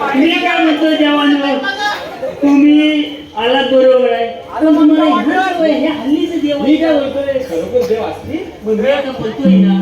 मी काय म्हणतो देवानं तुम्ही आलात बरोबर आहे पण तुम्हाला ह्या सवय, हे हल्लीचं देव मी काय बोलतोय खरोखर देव आता बोलतोय ना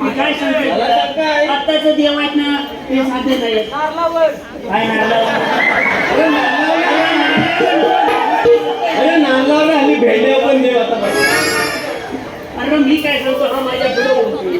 मी काय सांगतो आत्ताचं देव आहेत ना ते काय अरे आणि पण देव आता. अरे मी काय सांगतो हा माझ्या पुढे बोलतोय.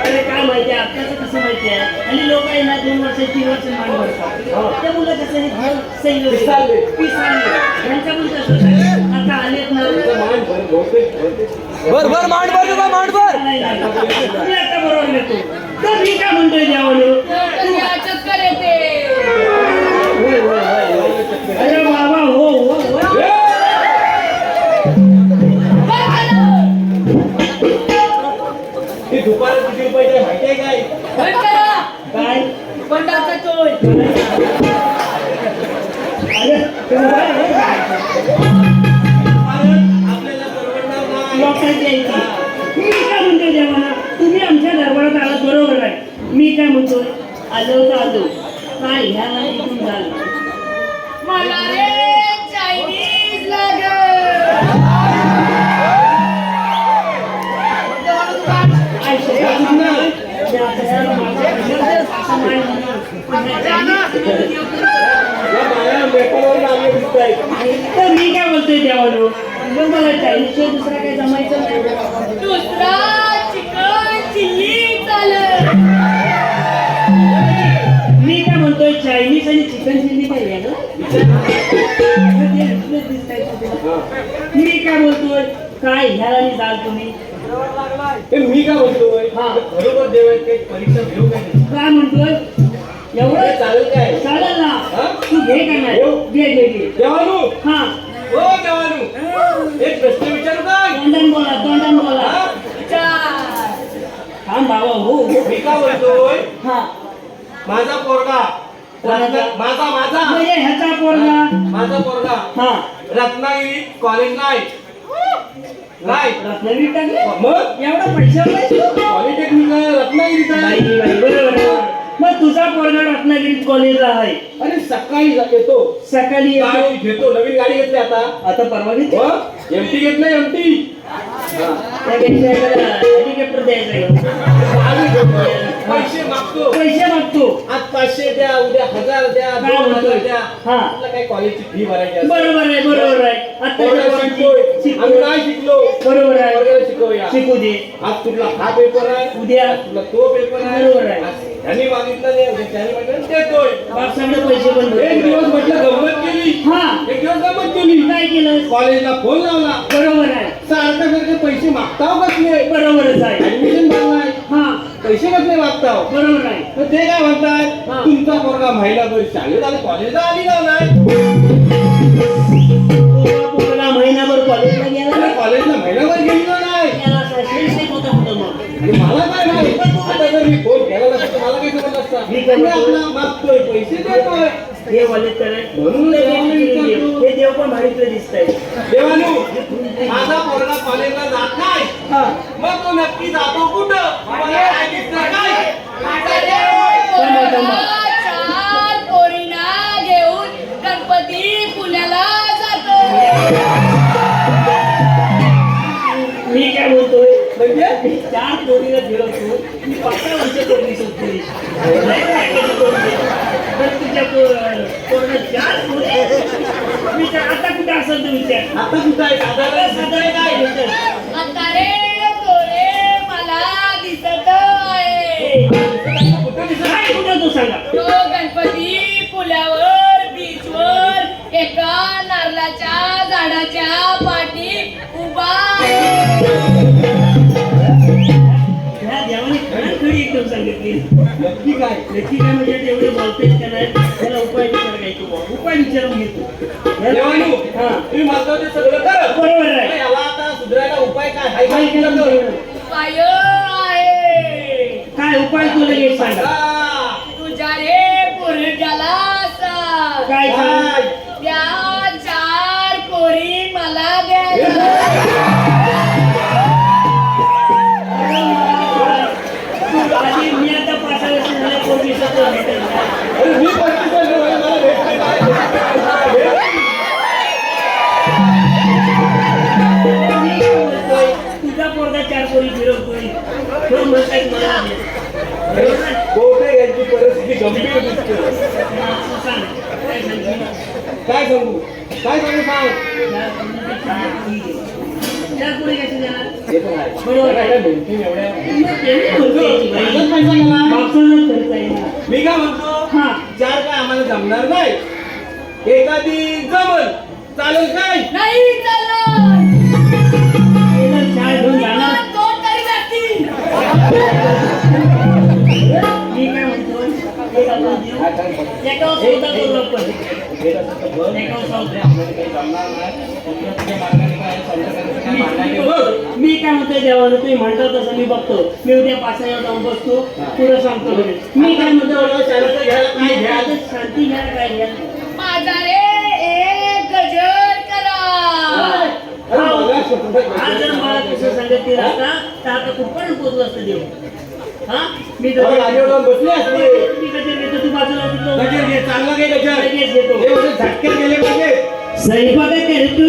अरे काय माहिती आहे? आत्ताचं कसं माहिती आहे? आणि लोक आहे ना दोन वर्ष तीन वर्ष मान भरतात ते मुलं कसं हे. पण तसंच आहे. आता आलेत ना. बर बर मांड बर मांड बर आता बरोबर येतो तर मी काय म्हणतोय देवानं? इच्छा. मी काय म्हणतोय देवाना तुम्ही आमच्या दरबारात आलात बरोबर आहे. मी काय म्हणतोय? आलो तर आलो. काय ह्याला इथून झालं? मला रे चायनीज लागल. तर मी काय बोलतोय देवानो मग मला चायनीजशिवाय दुसरा काही जमायचं नाही. दुसरा चिकन चिल्ली चालत. मी काय म्हणतोय चायनीज आणि चिकन चिल्ली पाहिजे. मी काय बोलतोय काय ह्याला आणि जाल तुम्ही? मी काय बोलतोय? हा. खरोखर देव आहेत काही परीक्षा घेऊ काय नाही? काय म्हणतोय? एवढं चालेल काय? चालेल ना. हा? तू घे का नाही? हो. घे घे घे. देवानू? हा. हो देवानू. एक प्रश्न विचारू काय तोंडान बोला तोंडान बोला. थांब बाबा हो हो. मी काय बोलतोय? हा. माझा पोरगा. कोणाचा? रत्ना- माझा. माझा म्हणजे ह्याचा पोरगा. माझा पोरगा. हा. रत्नागिरी कॉलेजला आहे नाही रत्नागिरी टाकले? मग? एवढा पैशावर नाही तू? पॉलिटेक्निक रत्नागिरीचा. बाई, बाई, बरोबर आहे. मग तुझा पोरगा रत्नागिरी कॉलेजला आहे. सकाळी येतो. सकाळी येतो. घेतो? नवीन गाडी घेतली आता. आता परवा घेते हो? एमटी घेतलं एमटी त्यापेक्षा एखादा हेलिकॉप्टर द्यायचा आहे. पैसे मागतो. पैसे मागतो. आज पाचशे द्या उद्या हजार द्या काय दोन हजार? द्या. हा. आपलं काय कॉलेजची फी भरायची असते. बरोबर आहे बरोबर आहे. पोरगा आता आम्ही नाही शिकलो. बरोबर आहे. पोरग्याला शिकवूया. शिकू दे. आज तुला हा पेपर आहे. उद्या. तुला तो पेपर आहे. बरोबर आहे. आज त्यांनी मागितलं नाही त्याने देतोय पैसे पण एक दिवस म्हटलं गंमत केली. हा. एक दिवस गंमत केली. काय केलं? कॉलेजला फोन लावला. बरोबर आहे. सारखं सारखे पैसे मागताव कसले बरोबरच आहे. ऍडमिशन भरलाय हा. पैसे कसले मागताव? बरोबर आहे. तर ते काय म्हणताय हा. तुमचा पोरगा महिनाभर शाळेत आला कॉलेजला आली का आपला मागतोय पैसे देतोय. हे कॉलेज कराय म्हणून देवाला विचारतो. हे देव पण भारीतलं दिसतंय. देवानू माझा पोरगा कॉलेजला जात नाही. हा. मग तो नक्की जातो कुठं? मला काय दिसतं काय? थांबा, थांबा. चार पोरीना घेऊन गणपती पुण्याला जातो. मी काय बोलतोय? म्हणजे चार पोरीला फिरवतो. मी पाच सहा वर्ष पोरगी तर तुझ्या चार आता असेल विचार आता कुठं आहे साधारण साधारण काय मला दिसत आहे. कुठं काय कुठं सांगा तो गणपती पुलावर बीचवर एका नारळाच्या झाडाच्या पाठी नक्की काय? नक्की काय म्हणजे एवढे बोलते का त्याला उपाय विचार घ्यायचो बुवा. उपाय विचारून घेतो देवानू, तुम्ही म्हणता ते सगळं खरं. बरोबर आहे. आता सुधारायला उपाय काय? आहे? काय केलं उपाय आहे. काय उपाय तू लगेच सांगा. हा, रे पोरग्याला काय चार पोरी मला द्या यांची परिस्थिती गंभीर दिसते काय सांगू? काय सांगू सांग. मी काय म्हणतो. चार काय आम्हाला जमणार नाही? एखादी जमल. चालेल काय? नाही चालत मी काय म्हणतोय देवानं तुम्ही म्हणता तसं मी बघतो. मी उद्या पाचव्या जाऊन बसतो. पुढे सांगतो मी काय म्हणतो शांती घ्या काय घ्या. माझा रे एक गजर करा. अरे बघा, स्वतंत्र हा जर मला कसं सांगितलं असता तर आता कुठपर्यंत पोहोचलं असतं देव. हा? मी बसले असते. बाजूला गजर घे, चांगलं गजर. झटके गेले पाहिजे स्वयंपाक करतो